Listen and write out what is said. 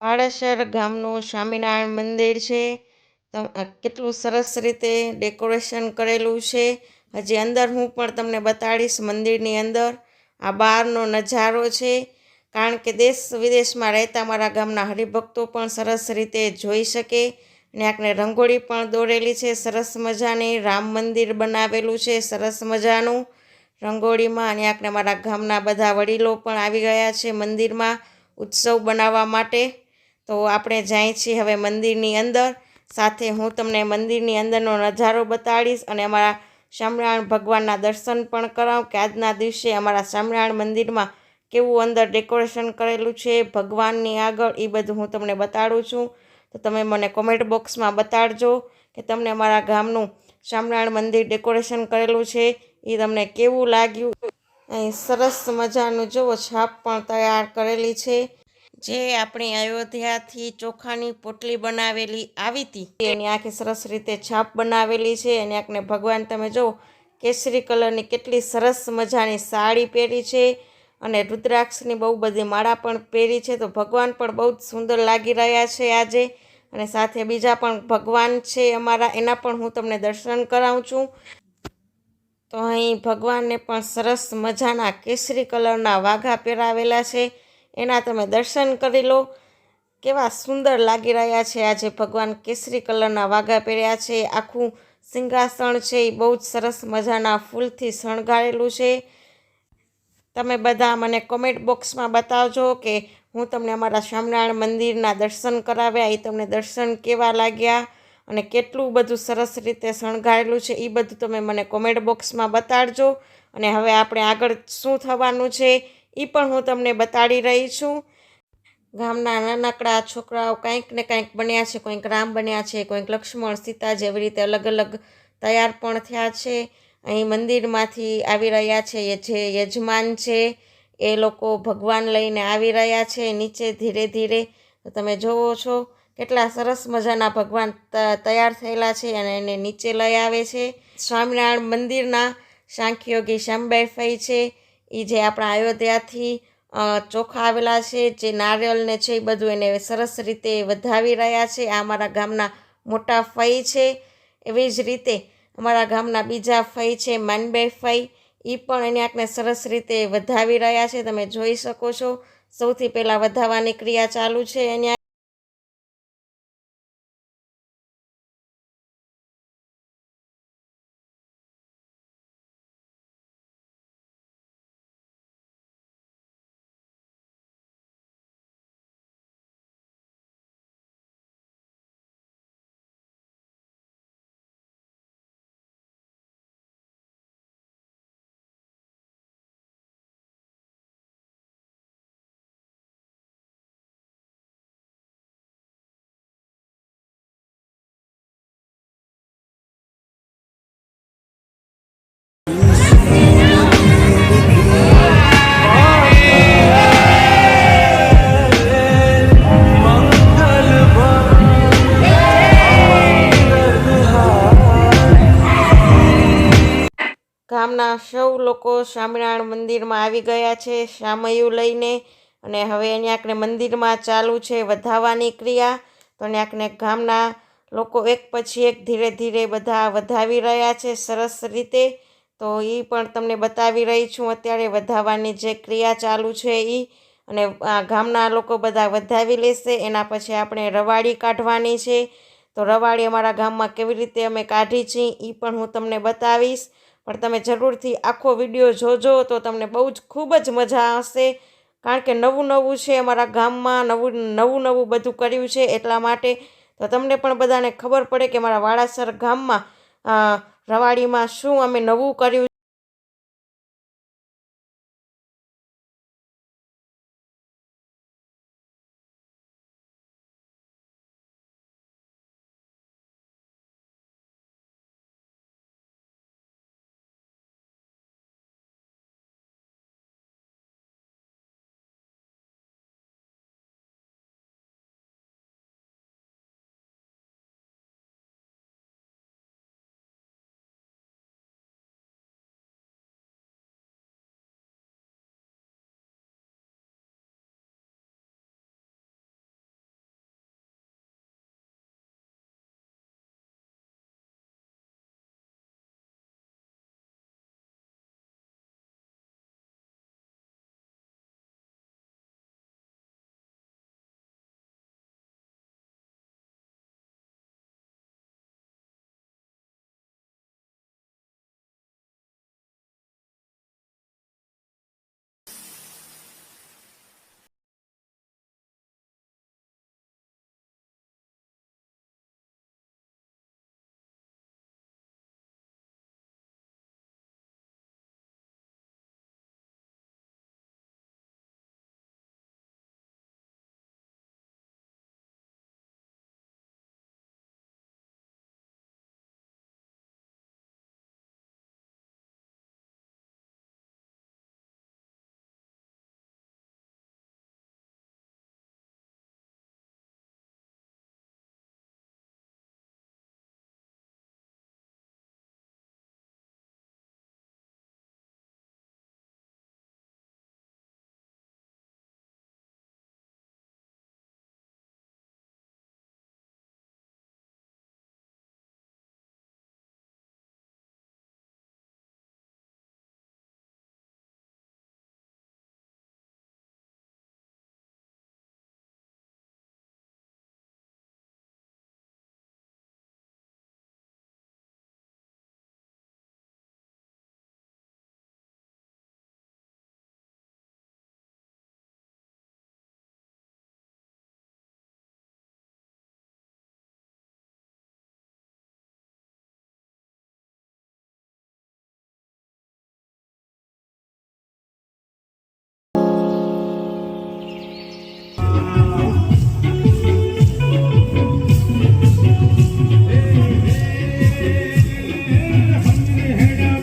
પાડાસર ગામનું સ્વામિનારાયણ મંદિર છે. કેટલું સરસ રીતે ડેકોરેશન કરેલું છે. હજી અંદર હું પણ તમને બતાડીશ મંદિરની અંદર. આ બહારનો નજારો છે. કારણ કે દેશ વિદેશમાં રહેતા મારા ગામના હરિભક્તો પણ સરસ રીતે જોઈ શકે અને આપણે રંગોળી પણ દોરેલી છે. સરસ મજાની રામ મંદિર બનાવેલું છે. સરસ મજાનું રંગોળીમાં અને આપણે મારા ગામના બધા વડીલો પણ આવી ગયા છે મંદિરમાં ઉત્સવ બનાવવા માટે. તો આપણે જાય છીએ હવે મંદિરની અંદર. સાથે હું તમને મંદિરની અંદરનો નજારો બતાડીશ અને અમારા સ્વામિનારાયણ ભગવાનના દર્શન પણ કરાવું કે આજના દિવસે અમારા સ્વામિનારાયણ મંદિરમાં કેવું અંદર ડેકોરેશન કરેલું છે, ભગવાનની આગળ એ બધું હું તમને બતાડું છું. તો તમે મને કોમેન્ટ બોક્સમાં બતાડજો કે તમને અમારા ગામનું સ્વામિનારાયણ મંદિર ડેકોરેશન કરેલું છે એ તમને કેવું લાગ્યું? અહીં સરસ મજાનું જુઓ, છાપ પણ તૈયાર કરેલી છે. જે આપણી અયોધ્યાથી ચોખાની પોટલી બનાવેલી આવી હતી એની આખી સરસ રીતે છાપ બનાવેલી છે. અને આખને ભગવાન તમે જુઓ કેસરી કલરની કેટલી સરસ મજાની સાડી પહેરી છે અને રુદ્રાક્ષની બહુ બધી માળા પણ પહેરી છે. તો ભગવાન પણ બહુ જ સુંદર લાગી રહ્યા છે આજે. અને સાથે બીજા પણ ભગવાન છે અમારા, એના પણ હું તમને દર્શન કરાવું છું. તો અહીં ભગવાનને પણ સરસ મજાના કેસરી કલરના વાઘા પહેરાવેલા છે. એના તમે દર્શન કરી લો. કેવા સુંદર લાગી રહ્યા છે આજે ભગવાન કેસરી કલરના વાઘા પહેર્યા છે. આખું સિંહાસણ છે એ બહુ જ સરસ મજાના ફૂલથી શણગારેલું છે. તમે બધા મને કોમેન્ટ બોક્સમાં બતાવજો કે હું તમને અમારા સ્વામિનારાયણ મંદિરના દર્શન કરાવ્યા એ તમને દર્શન કેવા લાગ્યા અને કેટલું બધું સરસ રીતે શણગારેલું છે એ બધું તમે મને કોમેન્ટ બોક્સમાં બતાડજો. અને હવે આપણે આગળ શું થવાનું છે? એ પણ હું તમને બતાડી રહી છું. ગામના નાનકડા છોકરાઓ કંઈક ને કંઈક બન્યા છે, કોઈક રામ બન્યા છે, કોઈક લક્ષ્મણ, સીતા જેવી રીતે અલગ અલગ તૈયાર પણ થયા છે. અહીં મંદિરમાંથી આવી રહ્યા છે જે યજમાન છે, એ લોકો ભગવાન લઈને આવી રહ્યા છે, નીચે ધીરે ધીરે. તમે જોવો છો, કેટલા સરસ મજાના ભગવાન તૈયાર થયેલા છે અને એને નીચે લઈ આવે છે. સ્વામિનારાયણ મંદિરના સાંખ્યોગી ફઈ છે. એ જે આપણા અયોધ્યાથી ચોખા આવેલા છે, જે નારિયેળને છે એ બધું એને સરસ રીતે વધાવી રહ્યા છે. આ અમારા ગામના મોટા ફઈ છે. એવી જ રીતે અમારા ગામના બીજા ફઈ છે માનબે ફઈ એ પણ એને આંખને સરસ રીતે વધાવી રહ્યા છે. તમે જોઈ શકો છો. સૌથી પહેલાં વધાવવાની ક્રિયા ચાલુ છે. એની ગામના સૌ લોકો સ્વામિનારાયણ મંદિરમાં આવી ગયા છે શામયું લઈને. અને હવે અહીંયાકને મંદિરમાં ચાલુ છે વધાવવાની ક્રિયા. તો અહીંયાકને ગામના લોકો એક પછી એક ધીરે ધીરે બધા વધાવી રહ્યા છે સરસ રીતે. તો એ પણ તમને બતાવી રહી છું અત્યારે વધાવવાની જે ક્રિયા ચાલુ છે એ અને ગામના લોકો બધા વધાવી લેશે, એના પછી આપણે રવાડી કાઢવાની છે. તો રવાડી અમારા ગામમાં કેવી રીતે અમે કાઢી છે એ પણ હું તમને બતાવીશ. પણ તમે જરૂરથી આખો વીડિયો જોજો તો તમને બહુ જ ખૂબ જ મજા આવશે. કારણ કે નવું નવું છે અમારા ગામમાં, નવું નવું નવું બધું કર્યું છે એટલા માટે. તો તમને પણ બધાને ખબર પડે કે મારા વાડાસર ગામમાં રવાડીમાં શું અમે નવું કર્યું